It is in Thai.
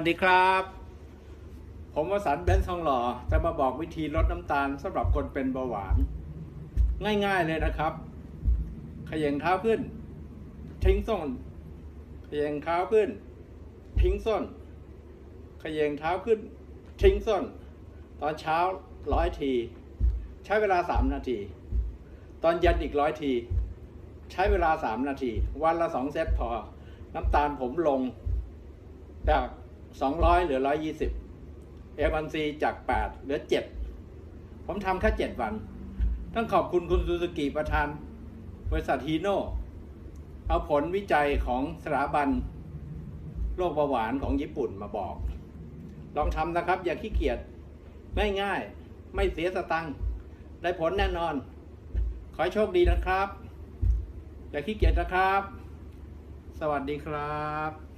สวัสดีครับ ผมวสันเบนซ์ทองหล่อจะมาบอกวิธีลดน้ำตาลสำหรับคนเป็นเบาหวาน ง่ายๆเลยนะครับขย่งเท้าขึ้น ทิ้งส้นขย่งเท้าขึ้น ทิ้งส้นขย่งเท้าขึ้น ทิ้งส้น ตอนเช้าร้อยที ใช้เวลาสามนาที ตอนเย็นอีกร้อยที ใช้เวลาสามนาที วันละสองเซตพอ น้ำตาลผมลงจาก 200 เหลือ 120เอวันซีจาก 8 เหลือ 7 ผมทำแค่ 7 วัน ต้องขอบคุณคุณซูซูกิประธาน บริษัทฮีโน่เอาผลวิจัยของสถาบันโรคเบาหวานของญี่ปุ่นมาบอก ลองทำนะครับ อย่าขี้เกียจง่ายๆ ไม่เสียสตังค์ได้ผลแน่นอน ขอให้โชคดีนะครับ อย่าขี้เกียจนะครับ สวัสดีครับ